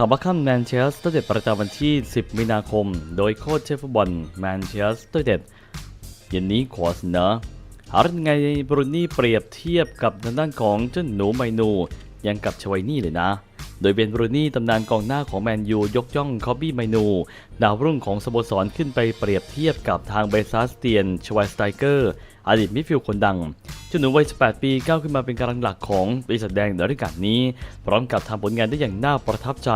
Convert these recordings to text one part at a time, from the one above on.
ข่าวบัคคัมแมนเชสเตอร์เด็ดประจำวันที่ 10 มีนาคม โดยโค้ชเชฟฟุตบอลแมนเชสเตอร์เดเย็นนี้ขอเสนอหายังไงบรูนี่เปรียบเทียบกับทางด้านของเจ้าหนูไมนูยังกับชวัยนี่เลยนะ โดยเบนบรูนี่ตำนานกองหน้าของแมนยูยกย่องคอบบี้ไมนู ดาวรุ่งของสโมสรขึ้นไปเปรียบเทียบกับทางเบซาสเตียนชวายสไตเกอร์ อดีตมิดฟิลด์คนดัง จ้าหนูวัย 18 ปีก้าวขึ้นมาเป็นกำลังหลักของบริษัทแดงในฤดูกาลนี้ พร้อมกับทำผลงานได้อย่างน่าประทับใจ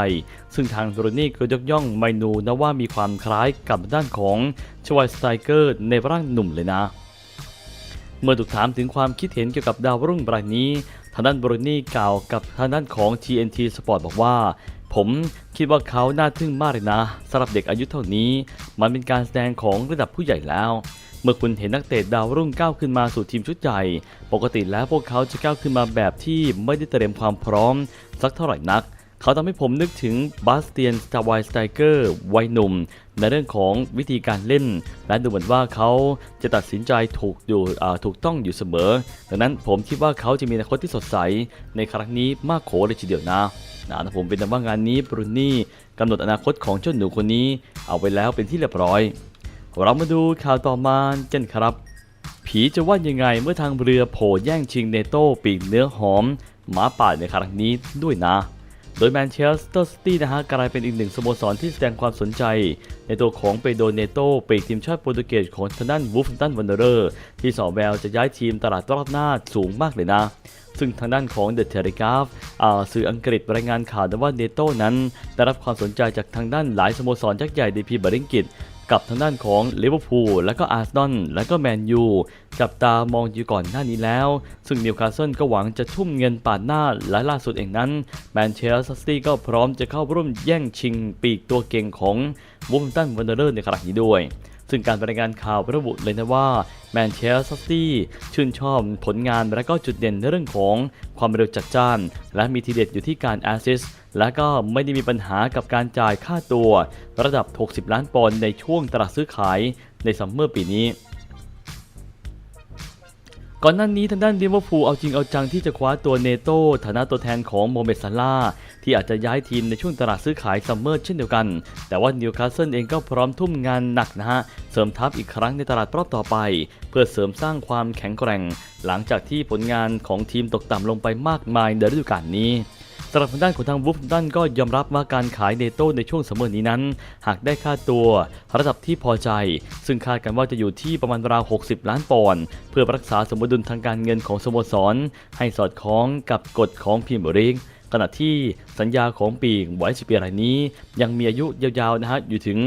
ซึ่งทางบรูนี่ก็ยกย่องไมนูนะว่ามีความคล้ายกับด้านของชวายสไตเกอร์ในร่างหนุ่มเลยนะ เมื่อถูกถามถึงความคิดเห็นเกี่ยวกับดาวรุ่งรายนี้ทางด้านบรูนี่กล่าวกับทางด้านของ TNT Sport บอกว่า ผมคิดว่าเขาน่าทึ่งมากเลยนะสำหรับเด็กอายุเท่านี้ มันเป็นการแสดงของระดับผู้ใหญ่แล้ว เมื่อคุณเห็นนักเตะดาวรุ่งก้าวขึ้นมาสู่ทีมชุดใหญ่ ปกติแล้วพวกเขาจะก้าวขึ้นมาแบบที่ไม่ได้เตรียมความพร้อม สักเท่าไหร่นัก เขาทำให้ผมนึกถึงบาสเตียนสตาร์ไวสไตเกอร์วัยหนุ่ม ในเรื่องของวิธีการเล่น และดูเหมือนว่าเขาจะตัดสินใจถูกอยู่ถูกต้องอยู่เสมอ ดังนั้นผมคิดว่าเขาจะมีอนาคตที่สดใส ในครั้งนี้มากโขเลยทีเดียวนะนะผมเป็นแต่ว่างานนี้บรูนี่กำหนดอนาคตของเจ้าหนูคนนี้ เอาไว้แล้วเป็นที่เรียบร้อย เรามาดูข่าวต่อมากันครับ ผีจะว่ายังไงเมื่อทางเรือโผล่แย่งชิงเนโต้ปีกเนื้อหอมหมาป่าในครั้งนี้ด้วยนะ โดยแมนเชสเตอร์ซิตี้นะฮะกลายเป็นอีกหนึ่งสโมสรที่แสดงความสนใจ ในตัวของเปโดเนโตปีกทีมชาติโปรตุเกสของทางด้านวูฟตันวันเดอร์ที่สอแววจะย้ายทีมตลาดรอบหน้าสูงมากเลยนะซึ่งทางด้านของเดอะเทเลกราฟสื่ออังกฤษรายงานข่าวว่าเนโต้นั้น ได้รับความสนใจจากทางด้านหลายสโมสรยักษ์ใหญ่ในพีเมียร์ลีกอังกฤษ กับทางด้านของลิเวอร์พูลและก็อาร์เซนอลและก็แมนยูจับตามองอยู่ก่อนหน้านี้แล้ว ซึ่งนิวคาสเซิลก็หวังจะทุ่มเงินปาดหน้าและล่าสุดเองนั้นแมนเชสเตอร์ซิตี้ก็พร้อมจะเข้าร่วมแย่งชิงปีกตัวเก่งของวูมตันวันเดอร์ในครั้งนี้ด้วย ซึ่งการรายงานข่าวระบุเลยนะว่า แมนเชสเตอร์ซิตี้ชื่นชอบผลงานและก็จุดเด่นในเรื่องของความเร็วจัดจ้าน และมีทีเด็ดอยู่ที่การแอสซิสและก็ไม่ได้มีปัญหากับการจ่ายค่าตัว ระดับ 60 ล้านปอนด์ในช่วงตลาดซื้อขายในซัมเมอร์ปีนี้ ก่อนหน้านี้ทางด้านลิเวอร์พูลเอาจริงเอาจังที่จะคว้าตัวเนโต้ฐานะตัวแทนของโมเมสซาลาที่อาจจะย้ายทีมในช่วงตลาดซื้อขายซัมเมอร์เช่นเดียวกัน แต่ว่านิวคาสเซิลเองก็พร้อมทุ่มงานหนักนะฮะ เสริมทัพอีกครั้งในตลาดรอบต่อไป เพื่อเสริมสร้างความแข็งแกร่ง หลังจากที่ผลงานของทีมตกต่ำลงไปมากมายในฤดูกาลนี้ สำหรับทางด้านของทางวูฟตันก็ยอมรับว่าการขายเนโต้ในช่วงซัมมอนี้นั้น หากได้ค่าตัว ระดับที่พอใจ ซึ่งคาดกันว่าจะอยู่ที่ประมาณราว 60 ล้านปอนด์เพื่อรักษาสมดุลทางการเงินของสโมสร ให้สอดคล้องกับกฎของพรีเมียร์ลีกขณะที่สัญญาของปีกไวชิเปียรายนี้ ยังมีอายุยาวๆนะฮะอยู่ถึง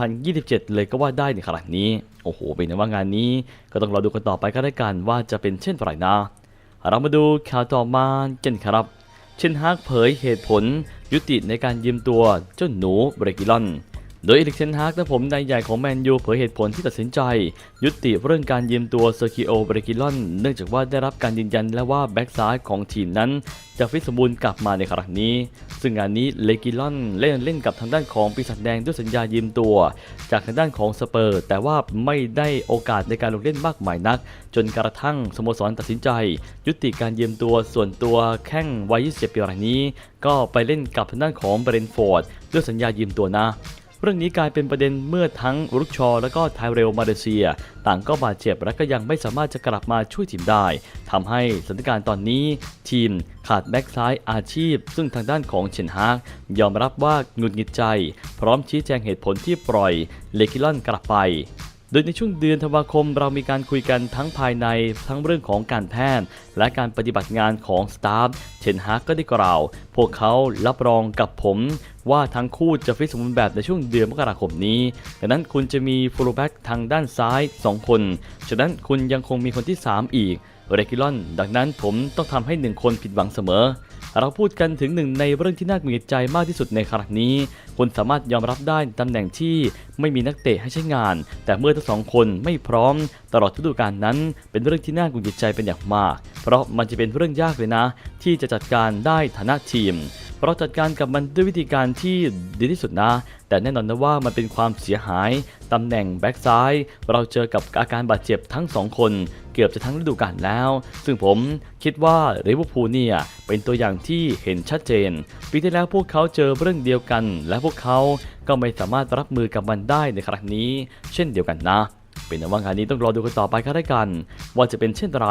2027 เลยก็ว่าได้ในขณะนี้ โอ้โห เป็นนะว่างานนี้ ก็ต้องรอดูกันต่อไปก็ได้กันว่าจะเป็นเช่นไรนะ เรามาดูข่าวต่อมากันครับ เช่นฮากเผยเหตุผลยุติในการยืมตัวเจ้าหนูเบรกิลอน โดยเอลิกเทนฮากนะผมนายใหญ่ของแมนยูเผยเหตุผลที่ตัดสินใจ ยุติเรื่องการยืมตัวเซอร์กิโอเบรกิลอน เนื่องจากว่าได้รับการยืนยันแล้วว่าแบ็กซ้ายของทีมนั้น จะฟิตสมบูรณ์กลับมาในครั้งนี้ ซึ่งงานนี้เลกิลอนเล่นเล่นกับทางด้านของปีศาจแดงด้วยสัญญายืมตัว จากทางด้านของสเปอร์ แต่ว่าไม่ได้โอกาสในการลงเล่นมากมายนัก จนกระทั่งสโมสรตัดสินใจ ยุติการยืมตัวส่วนตัวแข้งวัย 27 ปีรายนี้ ก็ไปเล่นกับทางด้านของเบรนฟอร์ดด้วยสัญญายืมตัวนะ เรื่องนี้กลายเป็นประเด็นเมื่อทั้งรุกชอ และก็ไทเรลมาเลเซีย ต่างก็บาดเจ็บและก็ยังไม่สามารถจะกลับมาช่วยทีมได้ทำให้สถานการณ์ตอนนี้ ทีมขาดแบ็กซ้ายอาชีพ ซึ่งทางด้านของเชนฮากยอมรับว่าหงุดหงิดใจ พร้อมชี้แจงเหตุผลที่ปล่อยเลกิลอนกลับไป โดยในช่วงเดือนธันวาคมเรามีการคุยกันทั้งภายในทั้งเรื่องของการแพทย์ และการปฏิบัติงานของสตาฟเชนฮากก็ได้กล่าว พวกเขารับรองกับผมว่าทั้งคู่จะฟิตสมบูรณ์แบบในช่วงเดือนมกราคมนี้ ดังนั้นคุณจะมีฟูลแบ็กทางด้านซ้าย 2 คน ฉะนั้นคุณยังคงมีคนที่ 3 อีกเรกิลอน ดังนั้นผมต้องทำให้ 1 คนผิดหวังเสมอ เราพูดกันถึงหนึ่งในเรื่องที่น่าหงุดหงิดใจมากที่สุดในครั้งนี้คุณสามารถยอมรับได้ตำแหน่งที่ไม่มีนักเตะให้ใช้งาน แต่เมื่อทั้งสองคนไม่พร้อม ตลอดฤดูกาลนั้น เป็นเรื่องที่น่าหงุดหงิดใจเป็นอย่างมาก เพราะมันจะเป็นเรื่องยากเลยนะ ที่จะจัดการได้ฐานะทีมเราจัดการกับมันด้วยวิธีการที่ดีที่สุดนะ แต่แน่นอนนะว่ามันเป็นความเสียหายตำแหน่งแบ็กซ้าย เราเจอกับอาการบาดเจ็บทั้งสองคน เกือบจะทั้งฤดูกาลแล้ว ซึ่งผมคิดว่าลิเวอร์พูลเนี่ยเป็นตัวอย่างที่เห็นชัดเจน ปีที่แล้วพวกเขาเจอเรื่องเดียวกัน และพวกเขาก็ไม่สามารถรับมือกับมันได้ในครั้งนี้ เช่นเดียวกันนะ เป็นว่างานนี้ต้องรอดูกันต่อไปกันได้กัน ว่าจะเป็นเช่นไร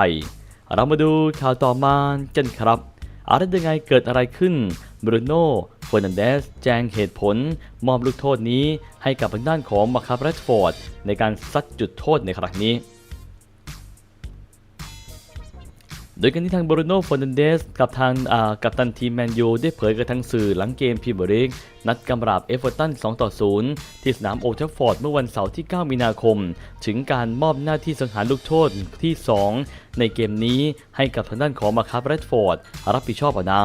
เรามาดูข่าวต่อมากันครับอะไรยังไงเกิดอะไรขึ้นบรูโน่ ฟอร์นันเดสแจ้งเหตุผล มอบลูกโทษนี้ให้กับทางด้านของมาคาร์แรดฟอร์ดในการซัดจุดโทษในครั้งนี้ โดยการที่ทางบรูโน่ฟอร์นันเดสกับทางกับตันทีมแมนยูได้เผยกับทางสื่อหลังเกมพีเมียร์ลีกนัดกำราบเอฟเวอร์ตัน 2 ต่อ 0 ที่สนามโอลด์แทัฟฟอร์ดเมื่อวันเสาร์ที่ 9 มีนาคม ถึงการมอบหน้าที่สังหารลูกโทษที่ 2 ในเกมนี้ให้กับทางด้านของมาคาร์แรดฟอร์ดรับผิดชอบเอานะ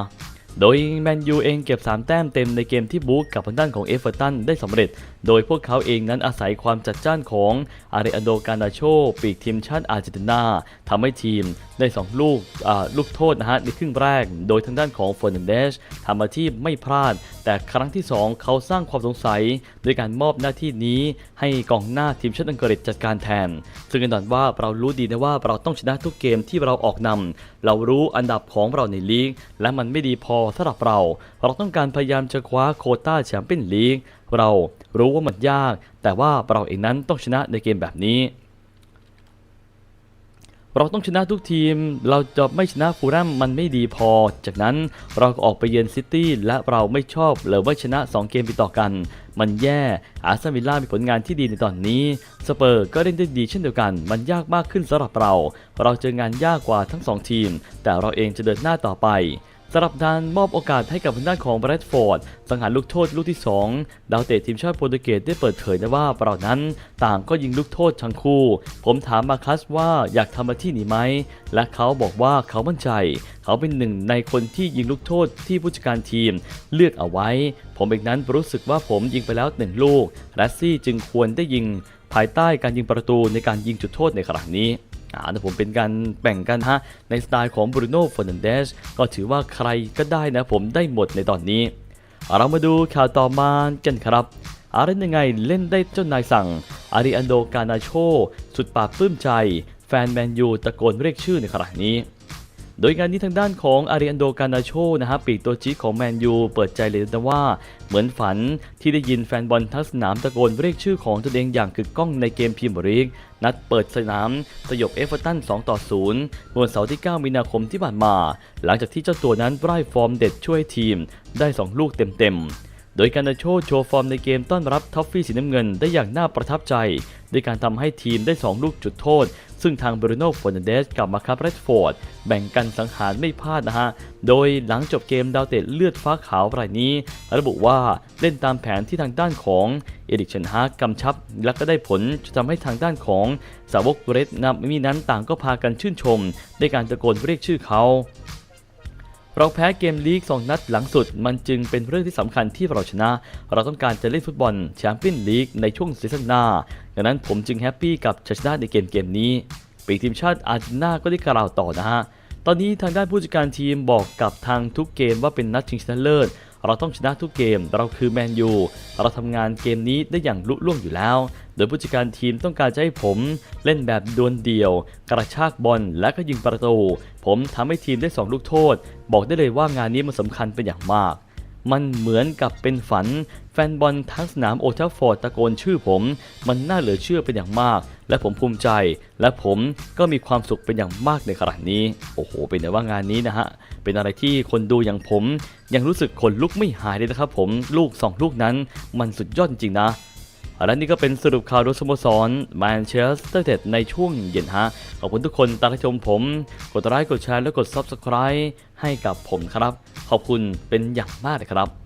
โดยแมนยูเองเก็บ 3 แต้มเต็มในเกมที่บู๊กับพันด้านของเอฟเวอร์ตันได้สำเร็จโดยพวกเขาเองนั้นอาศัยความจัดจ้านของอาริอันโดการนาโชปีกทีมชาติอาร์เจนตินาทำให้ทีมได้ 2 ลูกอ่าลูกโทษนะฮะในครึ่งแรก โดยทางด้านของเฟอร์นันเดสทำมาที่ไม่พลาด แต่ครั้งที่ 2 เขาสร้างความสงสัยโดยการมอบหน้าที่นี้ให้กองหน้าทีมชาติอังกฤษจัดการแทน ซึ่งแน่นอนว่าเรารู้ดีนะว่าเราต้องชนะทุกเกมที่เราออกนำเรารู้อันดับของเราในลีก และมันไม่ดีพอสำหรับเรา เราต้องการพยายามจะคว้าโคต้าแชมเปี้ยนลีกเรารู้ว่ามันยาก แต่ว่าเราเองนั้นต้องชนะในเกมแบบนี้ เราต้องชนะทุกทีม เราจะไม่ชนะฟูลแลมมันไม่ดีพอ จากนั้นเราก็ออกไปเยือนซิตี้และเราไม่ชอบเลยว่าชนะ 2 เกมติดต่อกัน มันแย่อาร์เซนอลวิลล่ามีผลงานที่ดีในตอนนี้สเปอร์ก็เล่นได้ดีเช่นเดียวกัน มันยากมากขึ้นสำหรับเรา เราเจองานยากกว่าทั้ง 2 ทีม แต่เราเองจะเดินหน้าต่อไป สำหรับการมอบโอกาสให้กับทางด้านของแบรดฟอร์ดสังหารลูกโทษลูกที่ 2 ดาวเตะทีมชาติโปรตุเกสได้เปิดเผยนะว่าเรานั้น ต่างก็ยิงลูกโทษทั้งคู่ ผมถามมาคัสว่าอยากทำมาที่นี้ไหม และเขาบอกว่าเขามั่นใจ เขาเป็นหนึ่งในคนที่ยิงลูกโทษที่ผู้จัดการทีมเลือกเอาไว้ ผมเองนั้นรู้สึกว่าผมยิงไปแล้วหนึ่งลูกและซี่จึงควรได้ยิง ภายใต้การยิงประตูในการยิงจุดโทษในครั้งนี้ อ่านะผมเป็นการแบ่งกันฮะในสไตล์ของบรูโน่เฟอร์นันเดสก็ถือว่าใครก็ได้นะผมได้หมดในตอนนี้ เรามาดูข่าวต่อมากันครับอะไรยังไงเล่นได้เจ้านายสั่ง อาริอันโดกานาโช สุดปราบปลื้มใจ แฟนแมนยูตะโกนเรียกชื่อในขณะนี้ โดยงานนี้ทางด้านของอาริอันโดกานาโชนะฮะปีกตัวจี๊ของแมนยูเปิดใจเลยนะว่า เหมือนฝันที่ได้ยินแฟนบอลทั้งสนามตะโกนเรียกชื่อของตนเองอย่างกึกก้องในเกมพรีเมียร์ลีกนัดเปิดสนามสยบเอฟเวอร์ตัน 2 ต่อ 0 เมื่อวันเสาร์ที่ 9 มีนาคมที่ผ่านมา หลังจากที่เจ้าตัวนั้นไร้ฟอร์มเด็ดช่วยทีม ได้ 2 ลูกเต็มๆ โดยการนาโชโชว์ฟอร์มในเกมต้อนรับท็อฟฟี่สีน้ำเงินได้อย่างน่าประทับใจด้วยการทำให้ทีมได้ 2 ลูกจุดโทษ ซึ่งทางบรูโน่ฟอร์นเดสกับมาคาร์เรดฟอร์ดแบ่งกันสังหารไม่พลาดนะฮะ โดยหลังจบเกมดาวเตะเลือดฟ้าขาวรายนี้ ระบุว่าเล่นตามแผนที่ทางด้านของเอริกเชนฮากกำชับ และก็ได้ผลจะทำให้ทางด้านของสาวกเรดนับมีนั้นต่างก็พากันชื่นชมในการตะโกนเรียกชื่อเขา เราแพ้เกมลีก 2 นัดหลังสุด มันจึงเป็นเรื่องที่สำคัญที่เราชนะ เราต้องการจะเล่นฟุตบอลแชมเปี้ยนลีกในช่วงซีซั่นหน้า ดังนั้นผมจึงแฮปปี้กับชัยชนะในเกมเกมนี้ ปีกทีมชาติอาร์เจนตินาก็ได้กล่าวต่อนะฮะ ตอนนี้ทางด้านผู้จัดการทีมบอกกับทางทุกเกมว่าเป็นนัดชิงชนะเลิศ เราต้องชนะทุกเกม เราคือแมนยู เราทำงานเกมนี้ได้อย่างลุล่วงอยู่แล้ว โดยผู้จัดการทีมต้องการจะให้ผมเล่นแบบดวลเดี่ยว กระชากบอลและก็ยิงประตู ผมทำให้ทีมได้ 2 ลูกโทษ บอกได้เลยว่างานนี้มันสำคัญเป็นอย่างมาก มันเหมือนกับเป็นฝัน แฟนบอลทั้งสนามโอทัฟฟอร์ดตะโกนชื่อผม มันน่าเหลือเชื่อเป็นอย่างมาก และผมภูมิใจ และผมก็มีความสุขเป็นอย่างมากในขณะนี้ โอ้โห เป็นแต่ว่างานนี้นะฮะ เป็นอะไรที่คนดูอย่างผม ยังรู้สึกขนลุกไม่หายเลยนะครับผม ลูก 2 ลูกนั้น มันสุดยอดจริงๆนะ และนี่ก็เป็นสรุปข่าวโดยสโมสรแมนเชสเตอร์เดในช่วงเย็นฮะ ขอบคุณทุกคนตามชมผม กดไลค์กดแชร์และกด Subscribe ให้กับผมครับ ขอบคุณเป็นอย่างมากเลยครับ